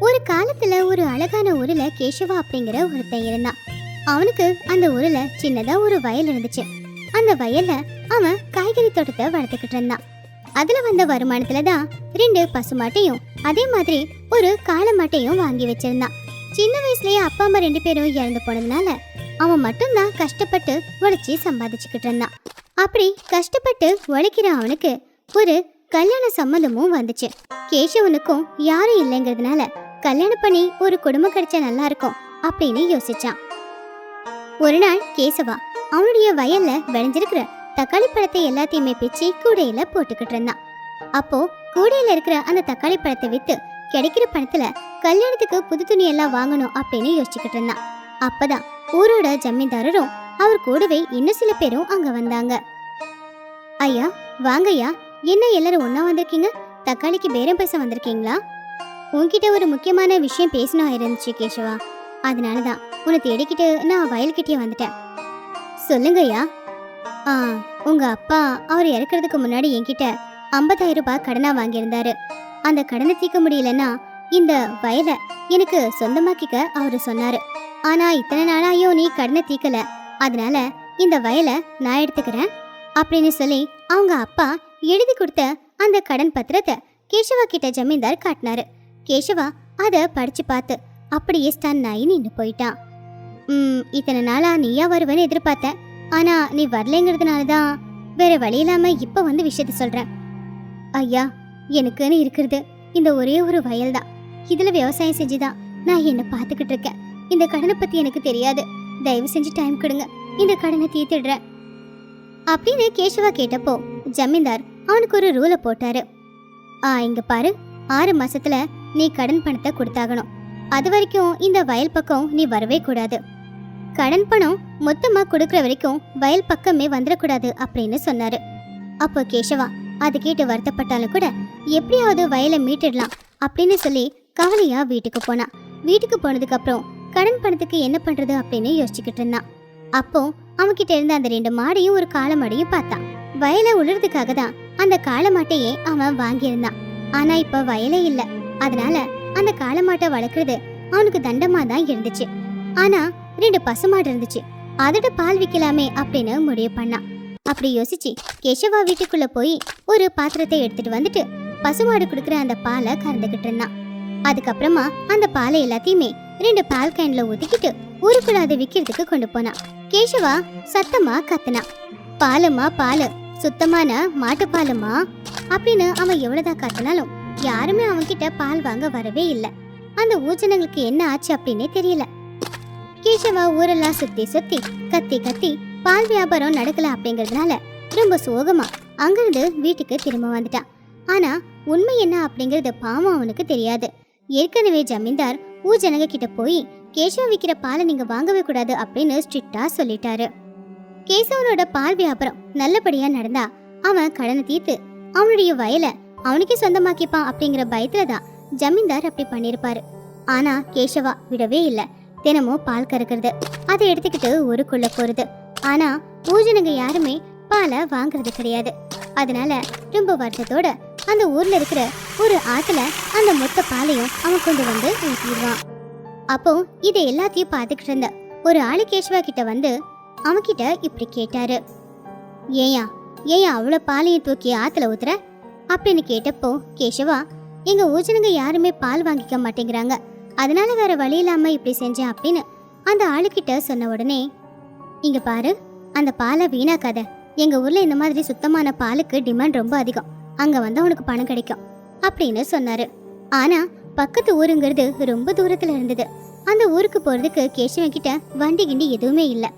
ஒரு காலத்துல ஒரு அழகான ஊர்ல கேசவா அப்படிங்கிற ஒருத்தன் இருந்தான். அவனுக்கு அந்த ஊர்ல சின்னதா ஒரு வயல் இருந்துச்சு. அந்த வயல்ல அவன் காய்கறி தோட்டத்தை வளர்த்துக்கிட்டு இருந்தான். அதுல வந்த வருமானத்துல தான் ரெண்டு பசுமாட்டையும் அதே மாதிரி ஒரு காளை மாட்டையும் வாங்கி வச்சிருந்தான். சின்ன வயசுலயே அப்பா அம்மா ரெண்டு பேரும் இறந்து போனதுனால அவன் மட்டும்தான் கஷ்டப்பட்டு உழைச்சி சம்பாதிச்சுக்கிட்டு இருந்தான். அப்படி கஷ்டப்பட்டு உழைக்கிற அவனுக்கு ஒரு கல்யாண சம்மந்தமும் வந்துச்சு. கேசவனுக்கும் யாரும் இல்லைங்கிறதுனால கல்யாணம் பண்ணி ஒரு குடும்பம் கிடைச்சா நல்லா இருக்கும் அப்படின்னு யோசிச்சான். ஒரு நாள் கேசவா அவனுடைய வயல்ல விளைஞ்சிருக்கிற தக்காளி பழத்தை எல்லாத்தையுமே பிச்சு கூடையில போட்டுக்கிட்டு இருந்தான். அப்போ கூடையில இருக்கிற அந்த தக்காளி பழத்தை வித்து கிடைக்கிற பணத்துல கல்யாணத்துக்கு புது துணி எல்லாம் வாங்கணும் அப்படின்னு யோசிச்சுக்கிட்டு இருந்தான். அப்பதான் ஊரோட ஜமீன்தாரரும் அவர் கூடவே இன்னும் சில பேரும் அங்க வந்தாங்க. ஐயா வாங்கய்யா என்ன எல்லாரும் ஒன்றா வந்திருக்கீங்க? தக்காளிக்கு பேரம் பேச வந்திருக்கீங்களா? உன்கிட்ட ஒரு முக்கியமான விஷயம் பேசணும் இருந்துச்சு கேசவா. அதனால தான் உன்னை தேடிக்கிட்டு நான் வயல்கிட்டே வந்துட்டேன். சொல்லுங்கய்யா. ஆ உங்க அப்பா அவர் இறக்குறதுக்கு முன்னாடி என்கிட்ட ஐம்பதாயிரம் ரூபாய் கடனாக வாங்கியிருந்தாரு. அந்த கடனை தீர்க்க முடியலன்னா இந்த வயலை எனக்கு சொந்தமாக்கிக்க அவர் சொன்னாரு. ஆனா இத்தனை நாளாயும் நீ கடனை தீர்க்கல. அதனால இந்த வயலை நான் எடுத்துக்கிறேன் அப்படின்னு சொல்லி அவங்க அப்பா எழுதி கொடுத்த அந்த கடன் பத்திரத்தை கேசவா கிட்ட ஜமீன்தார் காட்டினாரு. கேசவா அதை படிச்சு பார்த்து அப்படியே ஸ்டன் ஆகி நின்று போயிட்டான். ம் இத்தனை நாளா நீயா வருவேன்னு எதிர்பார்த்தேன் ஆனா நீ வரலைங்கிறதுனால தான் வேற வழி இல்லாம இப்ப வந்து விஷயத்த சொல்றேன் ஐயா எனக்குன்னு இருக்கிறது இந்த ஒரே ஒரு வயல் தான் இதுல விவசாயம் செஞ்சுதான் நான் என்ன பார்த்துக்கிட்டு இருக்கேன். இந்த கடனை பத்தி எனக்கு தெரியாது. தயவு செஞ்சு டைம் கொடுங்க. இந்த கடனை தீர்த்திடுறேன். அப்படின்னு கேசவா கேட்டப்போ ஜமீன்தார் அவனுக்கு ஒரு ரூலை போட்டாரு. ஆ இங்க பாரு. ஆறு மாசத்துல நீ கடன் பணத்தை கொடுத்தாகணும். அது வரைக்கும் இந்த வயல் பக்கம் நீ வரவே கூடாது. கடன் பணம் மொத்தமா கொடுக்கற வரைக்கும் வயல் பக்கமே வந்துடக்கூடாது அப்படின்னு சொன்னாரு. அப்போ கேசவா அது கேட்டு வருத்தப்பட்டாலும் கூட எப்படியாவது வயலை மீட்டிடலாம் அப்படின்னு சொல்லி கவலையா வீட்டுக்கு போனான் வீட்டுக்கு போனதுக்கு அப்புறம் கடன் பணத்துக்கு என்ன பண்றது அப்படின்னு யோசிச்சுக்கிட்டு இருந்தான் அப்போ அவன்கிட்ட இருந்த அந்த ரெண்டு மாடையும் ஒரு கால மாடையும் பார்த்தான் வயலை உழுறதுக்காக தான் அந்த காளை மாட்டையே அவன் வாங்கியிருந்தான். ஆனா இப்ப வயலே இல்ல. அதனால அந்த காளை மாட்டை வளர்க்கறது அவனுக்கு தண்டமா தான் இருந்துச்சு. ஆனா ரெண்டு பசுமாடு இருந்துச்சு. அதோட பால் விக்கலாமே அப்படின்னு முடிவு பண்ணான். அப்படி யோசிச்சு கேசவா வீட்டுக்குள்ள போய் ஒரு பாத்திரத்தை எடுத்துட்டு வந்துட்டு பசுமாடு கொடுக்குற அந்த பாலை கறந்துகிட்டு இருந்தான். அதுக்கப்புறமா அந்த பாலை எல்லாத்தையுமே ரெண்டு பால் கேன்ல ஊத்திக்கிட்டு ஊருக்குள்ள அதை விக்கிறதுக்கு கொண்டு போனான். கேசவா சத்தமா கத்துனான். பாலுமா பாலு. சுத்தமான மாட்டுப்பாலுமா? அப்படின்னு அவன் எவ்வளவுதான் கத்துனாலும் யாருமே அவன்கிட்ட பால் வாங்க வரவே இல்லை. அந்த ஊஜனங்களுக்கு என்ன ஆச்சு அப்படின்னே தெரியல. கேசவா ஊரெல்லாம் சுத்தி சுத்தி கத்தி கத்தி பால் வியாபாரம் நடக்கல அப்படிங்கறதுனால ரொம்ப சோகமா அங்கிருந்து வீட்டுக்கு திரும்ப வந்துட்டான். ஆனா உண்மை என்ன அப்படிங்கறது பாவம் அவனுக்கு தெரியாது. ஏற்கனவே ஜமீன்தார் ஊஜனங்க கிட்ட போய் கேசவ விக்கிற பாலை நீங்க வாங்கவே கூடாது அப்படின்னு ஸ்ட்ரிக்டா சொல்லிட்டாரு. கேசவனோட பால் வியாபாரம் நல்லபடியா நடந்தா அவன் கடனை தீர்த்து அவனுடைய வயலை அவனுக்கே சொந்தமாக்கிப்பான் அப்படிங்கிற பயத்துல தான் ஜமீன்தார் அப்படி பண்ணிருப்பாரு ஆனா கேசவா விடவே இல்ல. தினமும் பால் கறக்கிறது அதை எடுத்துக்கிட்டு ஊருக்குள்ள போறது. ஆனா பூஜனுங்க யாருமே பாலை வாங்குறது கிடையாது. அதனால ரொம்ப வருத்தத்தோட அந்த ஊர்ல இருக்கிற ஒரு ஆத்துல அந்த மொத்த பாலையும் அவன் கொண்டு வந்து ஊற்றிடுவான் அப்போ இதை எல்லாத்தையும் பார்த்துக்கிட்டு இருந்த ஒரு ஆளு கேசவா கிட்ட வந்து அவன்கிட்ட இப்படி கேட்டாரு. ஏயா ஏயா அவ்வளோ பாலையை தூக்கி ஆற்றுல ஊத்துற? அப்படின்னு கேட்டப்போ கேஷவா எங்கள் ஊஜனுங்க யாருமே பால் வாங்கிக்க மாட்டேங்கிறாங்க. அதனால வேற வழி இல்லாமல் இப்படி செஞ்சேன் அப்படின்னு அந்த ஆளுக்கிட்ட சொன்ன உடனே இங்கே பாரு அந்த பாலை வீணாக்காத. எங்கள் ஊரில் இந்த மாதிரி சுத்தமான பாலுக்கு டிமாண்ட் ரொம்ப அதிகம். அங்கே வந்து உனக்கு பணம் கிடைக்கும். அப்படின்னு சொன்னாரு. ஆனால் பக்கத்து ஊருங்கிறது ரொம்ப தூரத்தில் இருந்தது. அந்த ஊருக்கு போகிறதுக்கு கேஷவன் கிட்ட வண்டி கிண்டி எதுவுமே இல்லை.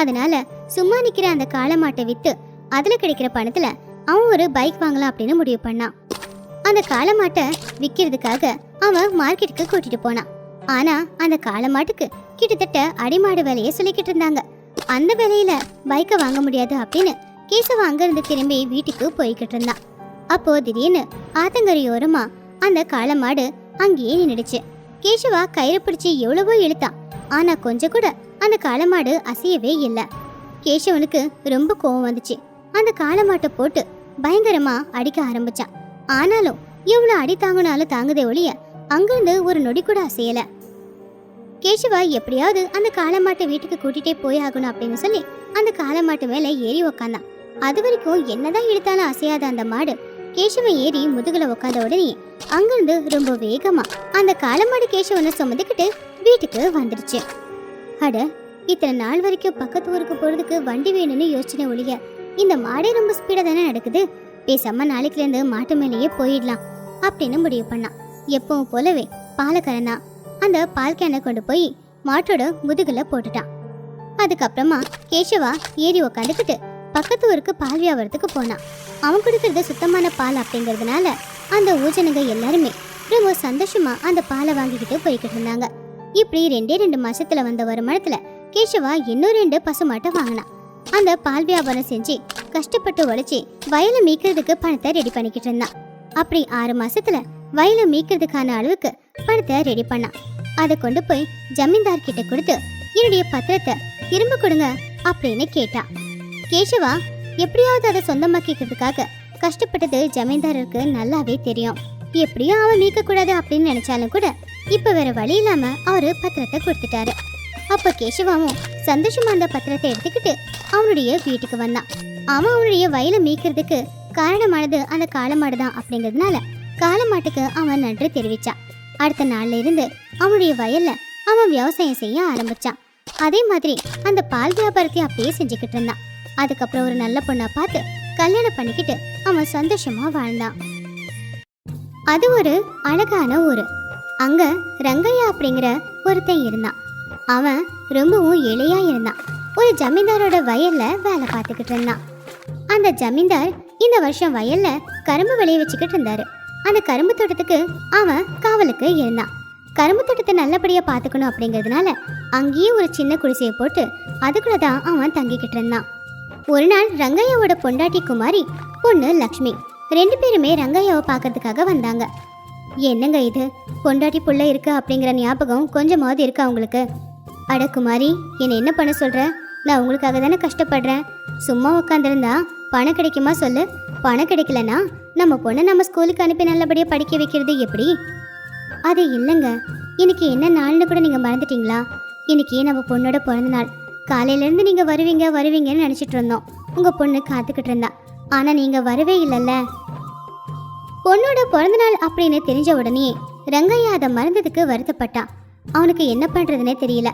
அதனால சும்மா நிக்கிற அந்த காளைமாட்டை விற்று வித்து அதுல கிடைக்கிற பணத்துல அவன் ஒரு பைக் வாங்கலாம் அப்படின்னு முடிவு பண்ணான். அந்த காளமாட்டை விற்கிறதுக்காக அவன் மார்க்கெட்டுக்கு கூட்டிட்டு போனான். ஆனா அந்த காளமாட்டுக்கு கிட்டத்தட்ட அடிமாடு வேலையை சொல்லிக்கிட்டு இருந்தாங்க. அந்த வேலையில பைக்கை வாங்க முடியாது அப்படின்னு கேசவ அங்கிருந்து திரும்பி வீட்டுக்கு போய்கிட்டு இருந்தான். அப்போ திடீர்னு ஆத்தங்கரையோரமா அந்த காளை மாடு அங்கேயே நின்னுடுச்சு. கேசவா கயிறு பிடிச்சி எவ்வளவோ இழுத்தான். ஆனா கொஞ்சம் கூட அந்த காளை மாடு அசையவே இல்லை. கேசவனுக்கு ரொம்ப கோவம் வந்துச்சு. அந்த காளமாட்டை போட்டு பயங்கரமா அடிக்க ஆரம்பிச்சான். ஆனாலும் எவ்வளவு அடி தாங்கினாலும் தாங்குதே ஒழிய அங்கிருந்து ஒரு நொடி கூட அசையல. கேசவா எப்படியாவது அந்த காளமாட்டை வீட்டுக்கு கூட்டிட்டே போய் ஆகணும் அப்படின்னு சொல்லி அந்த காளமாட்டு மேல ஏறி உக்காந்தான். அது வரைக்கும் என்னதான் இழுத்தாலும் அசையாத அந்த மாடு கேசவன் ஏறி முதுகுல உக்காந்த உடனே அங்கிருந்து ரொம்ப வேகமா அந்த காளமாடு கேசவனை சுமந்துக்கிட்டு வீட்டுக்கு வந்துடுச்சு. அட இத்தனை நாள் வரைக்கும் பக்கத்து ஊருக்கு போறதுக்கு வண்டி வேணும்னு யோசனை ஒழிய இந்த மாடே ரொம்ப ஸ்பீடா தானே நடக்குது? பேசாம நாளைக்குல இருந்து மாட்டு மேலேயே போயிடலாம் அப்படின்னு முடிவு பண்ணான். எப்பவும் போலவே பாலக்கரனா அந்த பால் கேனை கொண்டு போய் மாட்டோட முதுகுல போட்டுட்டான். அதுக்கப்புறமா கேஷவா ஏறி உக்காந்துக்கிட்டு பக்கத்து ஊருக்கு பால் வியாபாரத்துக்கு போனான். அவன் கொடுக்கறது சுத்தமான பால் அப்படிங்கறதுனால அந்த ஊஜனுங்க எல்லாருமே ரொம்ப சந்தோஷமா அந்த பாலை வாங்கிக்கிட்டு போய்கிட்டு இருந்தாங்க. இப்படி ரெண்டே ரெண்டு மாசத்துல வந்த வருமானத்துல கேசவா இன்னும் ரெண்டு பசுமாட்டை வாங்கினான் அந்த பால் வியாபாரம் செஞ்சு கஷ்டப்பட்டு உழைச்சி வயலை மீக்கிறதுக்கு பணத்தை ரெடி பண்ணிக்கிட்டு இருந்தான். அப்படி ஆறு மாசத்துல வயலை மீக்கிறதுக்கான அளவுக்கு பணத்தை ரெடி பண்ணான். அதை கொண்டு போய் ஜமீன்தார் கிட்ட கொடுத்து என்னுடைய பத்திரத்தை திரும்ப கொடுங்க அப்படின்னு கேட்டான். கேசவா எப்படியாவது அதை சொந்தமாக்கிக்கிறதுக்காக கஷ்டப்பட்டது ஜமீன்தாருக்கு நல்லாவே தெரியும். எப்படியும் அவன் மீட்க கூடாது அப்படின்னு நினைச்சாலும் கூட இப்ப வேற வழி இல்லாம அவரு பத்திரத்தை கொடுத்துட்டாரு. அப்ப கேசவாவும் சந்தோஷமா அந்த பத்திரத்தை எடுத்துக்கிட்டு அவனுடைய வீட்டுக்கு வந்தான். அவன் அவனுடைய வயலை மீக்கிறதுக்கு காரணமானது அந்த காளமாடு தான் அப்படிங்கிறதுனால காளமாட்டுக்கு அவன் நன்றி தெரிவிச்சான். அடுத்த நாள்ல இருந்து அவனுடைய வயல்ல அவன் விவசாயம் செய்ய ஆரம்பிச்சான். அதே மாதிரி அந்த பால் வியாபாரத்தை அப்படியே செஞ்சுக்கிட்டு இருந்தான். அதுக்கப்புறம் ஒரு நல்ல பொண்ணை பார்த்து கல்யாணம் பண்ணிக்கிட்டு அவன் சந்தோஷமா வாழ்ந்தான். அது ஒரு அழகான ஊரு. அங்கே ரங்கையா அப்படிங்கிற ஒருத்தன் இருந்தான். அவன் ரொம்பவும் எளியா இருந்தான். ஒரு ஜமீன்தாரோட வயலில் வேலை பார்த்துக்கிட்டு இருந்தான். அந்த ஜமீன்தார் இந்த வருஷம் வயலில் கரும்பு விளைய வச்சுக்கிட்டு இருந்தாரு. அந்த கரும்பு தோட்டத்துக்கு அவன் காவலுக்கு இருந்தான் கரும்பு தோட்டத்தை நல்லபடியாக பார்த்துக்கணும் அப்படிங்கிறதுனால அங்கேயே ஒரு சின்ன குடிசையை போட்டு அதுக்குள்ள தான் அவன் தங்கிக்கிட்டு இருந்தான். ஒரு நாள் ரங்கையாவோட பொண்டாட்டி குமாரி பொண்ணு லக்ஷ்மி ரெண்டு பேருமே ரங்கையாவை பார்க்கறதுக்காக வந்தாங்க. என்னங்க இது? பொண்டாட்டி புள்ள இருக்கு அப்படிங்கிற ஞாபகம் கொஞ்சமாவது இருக்கா உங்களுக்கு? அட குமாரி என்னை என்ன பண்ண சொல்ற? நான் உங்களுக்காக தானே கஷ்டப்படுறேன். சும்மா உட்காந்துருந்தா பணம் கிடைக்குமா சொல்லு? பணம் கிடைக்கலனா நம்ம பொண்ணை நம்ம ஸ்கூலுக்கு அனுப்பி நல்லபடியாக படிக்க வைக்கிறது எப்படி? அது இல்லைங்க. இன்னைக்கு என்ன நாள்னு கூட நீங்கள் மறந்துட்டீங்களா? இன்னைக்கு நம்ம பொண்ணோட பிறந்த நாள். காலையிலேருந்து நீங்கள் வருவீங்க வருவீங்கன்னு நினச்சிட்டு இருந்தோம். உங்கள் பொண்ணு காத்துக்கிட்டு இருந்தா. ஆனால் நீங்கள் வரவே இல்லைல்ல. பொண்ணோட பிறந்தநாள் அப்படின்னு தெரிஞ்ச உடனே ரங்கையா அதை மறந்ததுக்கு வருத்தப்பட்டான் அவனுக்கு என்ன பண்ணுறதுனே தெரியல.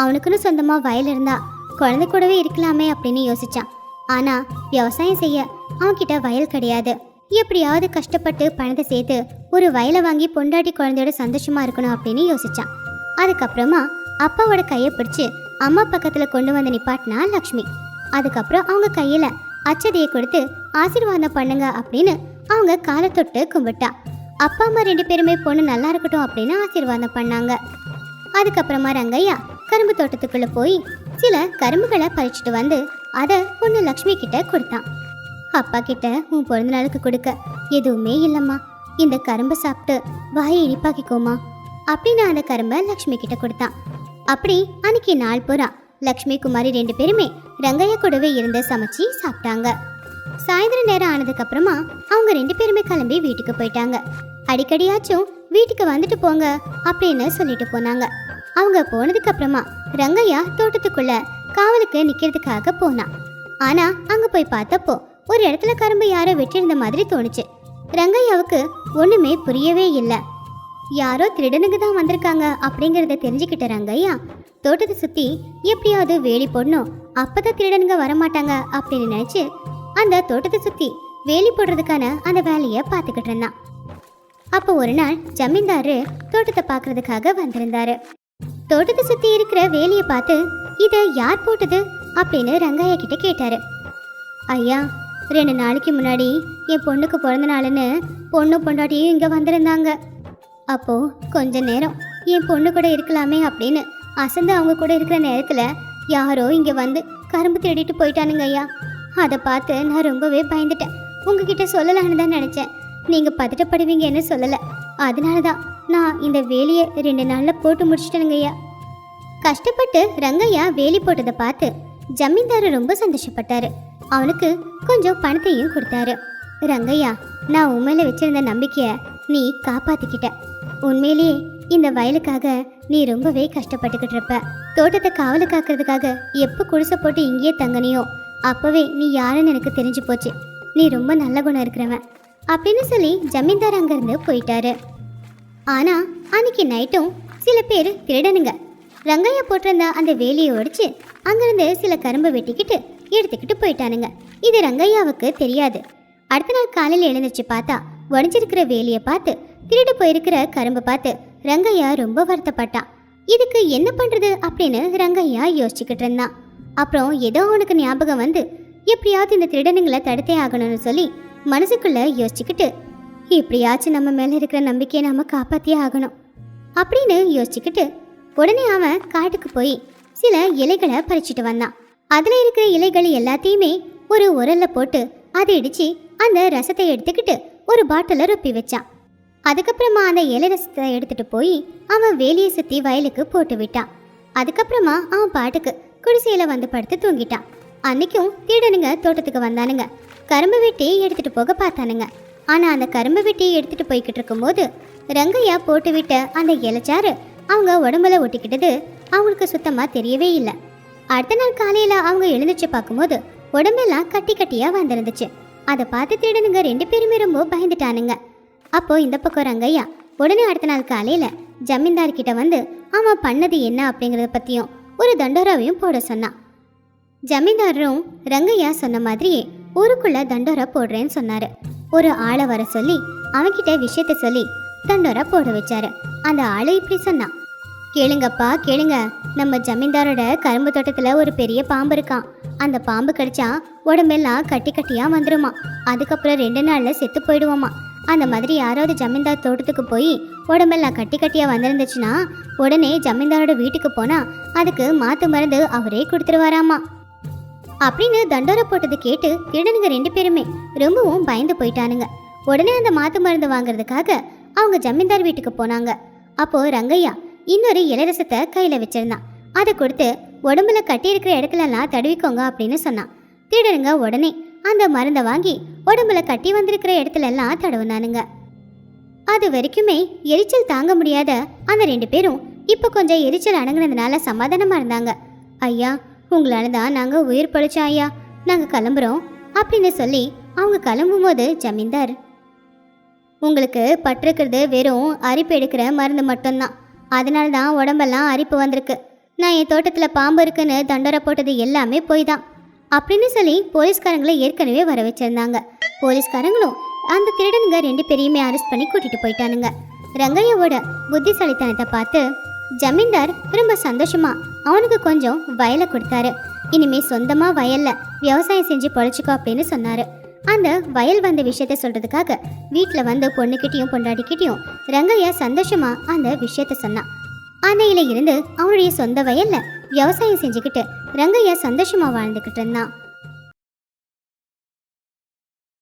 அவனுக்குன்னு சொந்தமாக வயல் இருந்தா குழந்தை கூடவே இருக்கலாமே அப்படின்னு யோசிச்சான். ஆனால் விவசாயம் செய்ய அவன்கிட்ட வயல் கிடையாது. எப்படியாவது கஷ்டப்பட்டு பணத்தை சேர்த்து ஒரு வயலை வாங்கி பொண்டாட்டி குழந்தையோட சந்தோஷமாக இருக்கணும் அப்படின்னு யோசிச்சான். அதுக்கப்புறமா அப்பாவோட கையை பிடிச்சி அம்மா பக்கத்தில் கொண்டு வந்து நிப்பாட்டினா லக்ஷ்மி. அதுக்கப்புறம் அவங்க கையில் அச்சதையை கொடுத்து ஆசீர்வாதம் பண்ணுங்க அப்படின்னு அவங்க காலை தொட்டு கும்பிட்டா. அப்பா அம்மா ரெண்டு பேருமே பொண்ணு நல்லா இருக்கட்டும் அப்படின்னு ஆசீர்வாதம் பண்ணாங்க. அதுக்கப்புறமா ரங்கையா கரும்பு தோட்டத்துக்குள்ள போய் சில கரும்புகளை பறிச்சுட்டு வந்து அதை பொண்ணு லக்ஷ்மி கிட்ட கொடுத்தான். அப்பா கிட்ட உன் பிறந்த நாளுக்கு கொடுக்க எதுவுமே இல்லைம்மா. இந்த கரும்பை சாப்பிட்டு வாயை இனிப்பாக்கிக்கோமா. அப்படின்னு அந்த கரும்பை லக்ஷ்மி கிட்ட கொடுத்தான். அப்படி அன்னைக்கு நாள் பூரா லக்ஷ்மி குமாரி ரெண்டு பேருமே ரங்கையா கூடவே இருந்து சமைச்சு சாப்பிட்டாங்க. சாயந்தர நேரம் ஆனதுக்கு அப்புறமா அவங்க ரெண்டு பேருமே கிளம்பி வீட்டுக்கு போயிட்டாங்க. அடிக்கடியாச்சும் வீட்டுக்கு வந்துட்டு போங்க அப்படின்னு சொல்லிட்டு போனாங்க. அவங்க போனதுக்கு அப்புறமா ரங்கையா தோட்டத்துக்குள்ள காவலுக்கு நிக்கிறதுக்காக போனான் ஆனா அங்க போய் பார்த்தப்போ ஒரு இடத்துல கரும்பு யாரோ வெட்டியிருந்த மாதிரி தோணுச்சு. ரங்கையாவுக்கு ஒண்ணுமே புரியவே இல்லை. யாரோ திருடனுக்கு தான் வந்திருக்காங்க அப்படிங்கறத தெரிஞ்சுக்கிட்ட ரங்கையா தோட்டத்தை சுத்தி எப்படியாவது வேலி போடணும் அப்பதான் திருடனுங்க வரமாட்டாங்க அப்படின்னு நினைச்சு அந்த தோட்டத்தை சுத்தி வேலி போடுறதுக்கான அந்த வேலையை பார்த்துக்கிட்டு இருந்தான். அப்போ ஒரு நாள் ஜமீன்தாரு தோட்டத்தை பார்க்கறதுக்காக வந்திருந்தாரு. தோட்டத்தை சுத்தி இருக்கிற வேலியை பார்த்து இதை யார் போட்டது? அப்படின்னு ரங்காயா கிட்ட கேட்டாரு. ஐயா ரெண்டு நாளைக்கு முன்னாடி என் பொண்ணுக்கு பிறந்த நாளுன்னு பொண்ணு பொண்டாட்டியும் இங்கே வந்திருந்தாங்க. அப்போ கொஞ்ச நேரம் என் பொண்ணு கூட இருக்கலாமே அப்படின்னு அசந்து அவங்க கூட இருக்கிற நேரத்தில் யாரோ இங்கே வந்து கரும்பு தேடிட்டு போயிட்டானுங்க ஐயா. அதை பார்த்து நான் ரொம்பவே பயந்துட்டேன். உங்ககிட்ட சொல்லலான்னு தான் நினச்சேன். நீங்கள் பதட்டப்படுவீங்கன்னு சொல்லலை. அதனால தான் நான் இந்த வேலையை ரெண்டு நாளில் போட்டு முடிச்சிட்டேனுங்கய்யா கஷ்டப்பட்டு ரங்கையா வேலி போட்டதை பார்த்து ஜமீன்தார் ரொம்ப சந்தோஷப்பட்டாரு. அவனுக்கு கொஞ்சம் பணத்தையும் கொடுத்தாரு. ரங்கையா நான் உண்மையில வச்சிருந்த நம்பிக்கையை நீ காப்பாத்திக்கிட்ட. உண்மையிலேயே இந்த வயலுக்காக நீ ரொம்பவே கஷ்டப்பட்டுக்கிட்டு இருப்ப. தோட்டத்தை காவலு காக்கிறதுக்காக எப்போ குடிசை போட்டு இங்கேயே தங்கனியோ அப்போவே நீ யாருன்னு எனக்கு தெரிஞ்சு போச்சு. நீ ரொம்ப நல்ல குணம் இருக்கிறவன். அப்படின்னு சொல்லி ஜமீன்தார் அங்கேருந்து போயிட்டாரு. ஆனால் அன்னைக்கு நைட்டும் சில பேர் திருடனுங்க. ரங்கையா போட்டிருந்த அந்த வேலியை ஒடிச்சு அங்கேருந்து சில கரும்பை வெட்டிக்கிட்டு எடுத்துக்கிட்டு போயிட்டானுங்க. இது ரங்கையாவுக்கு தெரியாது. அடுத்த நாள் காலையில் எழுந்துச்சு பார்த்தா உடஞ்சிருக்கிற வேலியை பார்த்து திருடு போயிருக்கிற கரும்பை பார்த்து ரங்கையா ரொம்ப வருத்தப்பட்டான் இதுக்கு என்ன பண்ணுறது அப்படின்னு ரங்கையா யோசிச்சுக்கிட்டு இருந்தான். அப்புறம் ஏதோ அவனுக்கு ஞாபகம் வந்து எப்படியாவது இந்த திருடனுங்களை தடுத்தே ஆகணும்னு சொல்லி மனசுக்குள்ள யோசிச்சுக்கிட்டு எப்படியாச்சும் நம்ம மேல இருக்கிற நம்பிக்கையை நாம காப்பாத்தியே ஆகணும். அப்படின்னு யோசிச்சுக்கிட்டு உடனே அவன் காட்டுக்கு போய் சில இலைகளை பறிச்சுட்டு வந்தான். அதுல இருக்கிற இலைகள் எல்லாத்தையுமே ஒரு உரல்ல போட்டு அதை இடிச்சு அந்த ரசத்தை எடுத்துக்கிட்டு ஒரு பாட்டில ரொப்பி வச்சான். அதுக்கப்புறமா அந்த இலை ரசத்தை எடுத்துட்டு போய் அவன் வேலியை சுத்தி வயலுக்கு போட்டு விட்டான். அதுக்கப்புறமா அவன் பாட்டுக்கு குடிசையில் வந்து படுத்து தூங்கிட்டான் அன்னைக்கும் திருடனுங்க தோட்டத்துக்கு வந்தானுங்க. கரும்பு வெட்டி எடுத்துட்டு போக பார்த்தானுங்க. ஆனால் அந்த கரும்பு வெட்டி எடுத்துகிட்டு போய்கிட்டு இருக்கும்போது ரங்கையா போட்டு விட்ட அந்த இலைச்சாறு அவங்க உடம்புல ஒட்டிக்கிட்டது அவங்களுக்கு சுத்தமாக தெரியவே இல்லை. அடுத்த நாள் காலையில் அவங்க எழுந்துச்சு பார்க்கும்போது உடம்பெல்லாம் கட்டி கட்டியாக வந்திருந்துச்சு. அதை பார்த்து திருடனுங்க ரெண்டு பேருமே ரொம்ப பயந்துட்டானுங்க. அப்போது இந்த பக்கம் ரங்கையா உடனே அடுத்த நாள் காலையில் ஜமீன்தார்கிட்ட வந்து அவன் பண்ணது என்ன? அப்படிங்கிறத பற்றியும் ஒரு தண்டோராவையும் போட சொன்னான். ஜமீன்தாரரும் ரங்கையா சொன்ன மாதிரியே ஊருக்குள்ள தண்டோரா போடுறேன்னு சொன்னாரு. ஒரு ஆளை வர சொல்லி அவன்கிட்ட விஷயத்த சொல்லி தண்டோரா போட வச்சாரு. அந்த ஆளு இப்படி சொன்னான். கேளுங்கப்பா கேளுங்க. நம்ம ஜமீன்தாரோட கரும்பு தோட்டத்துல ஒரு பெரிய பாம்பு இருக்கான். அந்த பாம்பு கடிச்சா உடம்பெல்லாம் கட்டி கட்டியா வந்துருமா அதுக்கப்புறம் ரெண்டு நாள்ல செத்து போயிடுவோமா அந்த மாதிரி யாராவது ஜமீன்தார் தோட்டத்துக்கு போய் உடம்பெல்லாம் கட்டி கட்டியாக வந்திருந்துச்சுன்னா உடனே ஜமீன்தாரோட வீட்டுக்கு போனால் அதுக்கு மாத்து மருந்து அவரே கொடுத்துருவாராமா. அப்படின்னு தண்டோரை போட்டது கேட்டு திருடனுங்க ரெண்டு பேருமே ரொம்பவும் பயந்து போயிட்டானுங்க. உடனே அந்த மாத்து மருந்து வாங்குறதுக்காக அவங்க ஜமீன்தார் வீட்டுக்கு போனாங்க. அப்போ ரங்கையா இன்னொரு இலரசத்தை கையில் வச்சிருந்தான். அதை கொடுத்து உடம்புல கட்டி இருக்கிற இடத்துலலாம் தடுவிக்கோங்க அப்படின்னு சொன்னான். திருடனுங்க உடனே அந்த மருந்தை வாங்கி உடம்புல கட்டி வந்திருக்கிற இடத்துல எல்லாம் தடவுனானுங்க. அது வரைக்குமே எரிச்சல் தாங்க முடியாத அந்த ரெண்டு பேரும் இப்போ கொஞ்சம் எரிச்சல் அடங்குனதுனால சமாதானமா இருந்தாங்க. ஐயா உங்களால தான் நாங்க உயிர் பழிச்சோம் ஐயா. நாங்க கிளம்புறோம் அப்படின்னு சொல்லி அவங்க கிளம்பும்போது ஜமீன்தார் உங்களுக்கு பட்டிருக்கிறது வெறும் அரிப்பு எடுக்கிற மருந்து மட்டும்தான். அதனால தான் உடம்பெல்லாம் அரிப்பு வந்திருக்கு. நான் என் தோட்டத்தில் பாம்பு இருக்குன்னு தண்டோரை போட்டது எல்லாமே போய் தான் அப்படின்னு சொல்லி போலீஸ்காரங்களை ஏற்கனவே வர வச்சிருந்தாங்க போலீஸ்காரங்களும் அந்த திருடனுங்க ரெண்டு பேரையுமே அரெஸ்ட் பண்ணி கூட்டிட்டு போயிட்டானுங்க. ரங்கையோட புத்திசாலித்தனத்தை பார்த்து ஜமீன்தார் ரொம்ப சந்தோஷமா அவனுக்கு கொஞ்சம் வயலை கொடுத்தாரு. இனிமே சொந்தமா வயல்ல விவசாயம் செஞ்சு பொழைச்சிக்கோ அப்படின்னு சொன்னாரு. அந்த வயல் வந்த விஷயத்த சொல்றதுக்காக வீட்டில் வந்த பொண்ணுக்கிட்டயும் பொண்டாட்டிக்கிட்டயும் ரங்கையா சந்தோஷமா அந்த விஷயத்த சொன்னான் அன்னையில இருந்து அவனுடைய சொந்த வயல்ல விவசாயம் செஞ்சுக்கிட்டு ரங்கையா சந்தோஷமா வாழ்ந்துக்கிட்டு இருந்தான்.